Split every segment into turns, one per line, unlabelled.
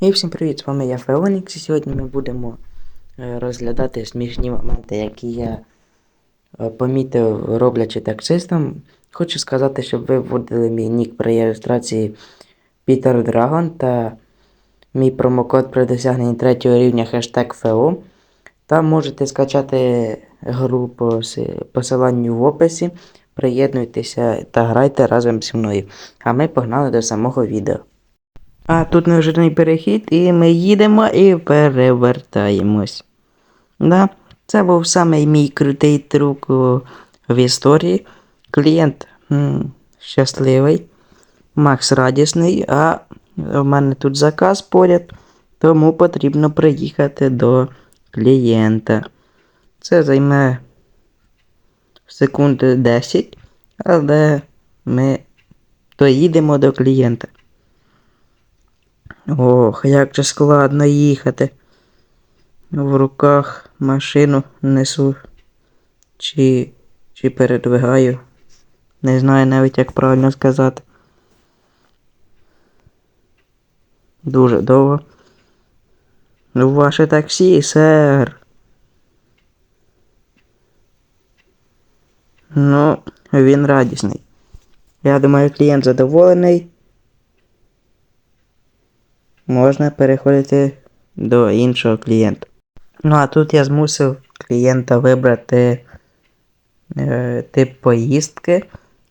І всім привіт, з вами я Феонікс, і сьогодні ми будемо е, розглядати смішні моменти, які я е, помітив, роблячи таксистом. Хочу сказати, щоб ви вводили мій нік при реєстрації Peter Dragon та мій промокод при досягненні третього рівня хештег ФО. Там можете скачати гру по посиланню в описі. Приєднуйтеся та грайте разом зі мною. А ми погнали до самого відео. А тут неожиданний перехід, і ми їдемо і перевертаємось. Да, це був самий мій крутий трюк в історії. Клієнт м, щасливий, Макс радісний, а в мене тут заказ поряд, тому потрібно приїхати до клієнта. Це займе секунд 10, але ми доїдемо до клієнта. Ох, як же складно їхати. В руках машину несу. Чи, чи передвигаю. Не знаю навіть, як правильно сказати. Дуже довго. Ну, Ваше таксі, сер. Ну, він радісний. Я думаю, клієнт задоволений можна переходити до іншого клієнта. Ну а тут я змусив клієнта вибрати е, тип поїздки,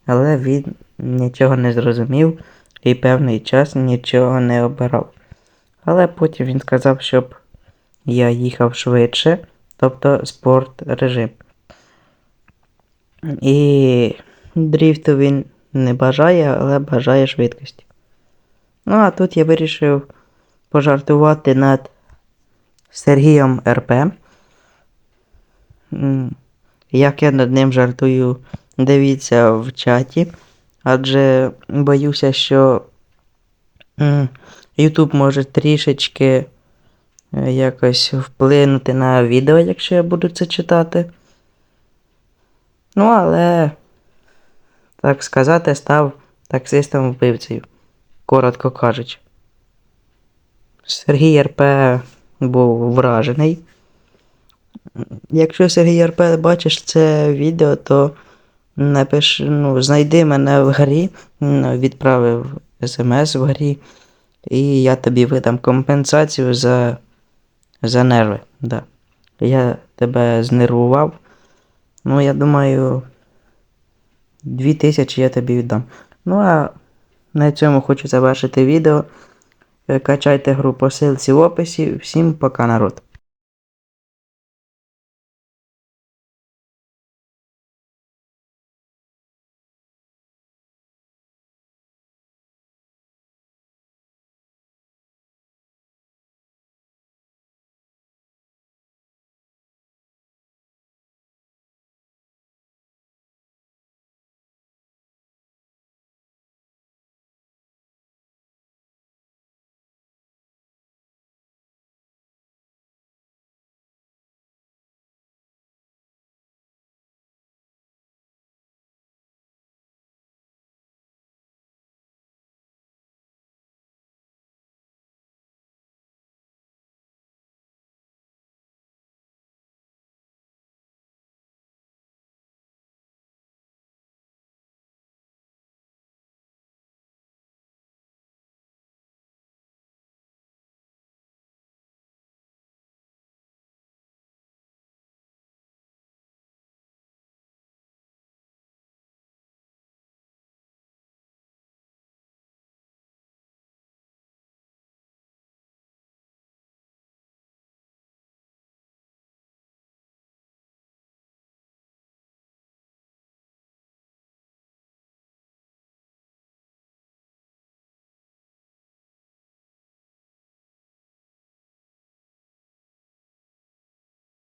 але він нічого не зрозумів і певний час нічого не обирав. Але потім він сказав, щоб я їхав швидше, тобто спорт режим. І дріфту він не бажає, але бажає швидкості. Ну, а тут я вирішив пожартувати над Сергієм РП. Як я над ним жартую, дивіться в чаті. Адже боюся, що YouTube може трішечки е, якось вплинути на відео, якщо я буду це читати. Ну, але, так сказати, став таксистом вбивцею, коротко кажучи. Сергій РП був вражений. Якщо Сергій РП бачиш це відео, то напиш, ну, знайди мене в грі, ну, відправив смс в грі, і я тобі видам компенсацію за, за нерви. Да. Я тебе знервував. Ну, я думаю, 2000 я тобі віддам. Ну а на цьому хочу завершити відео. Е, Качайте гру по ссылці в описі. Всім пока, народ.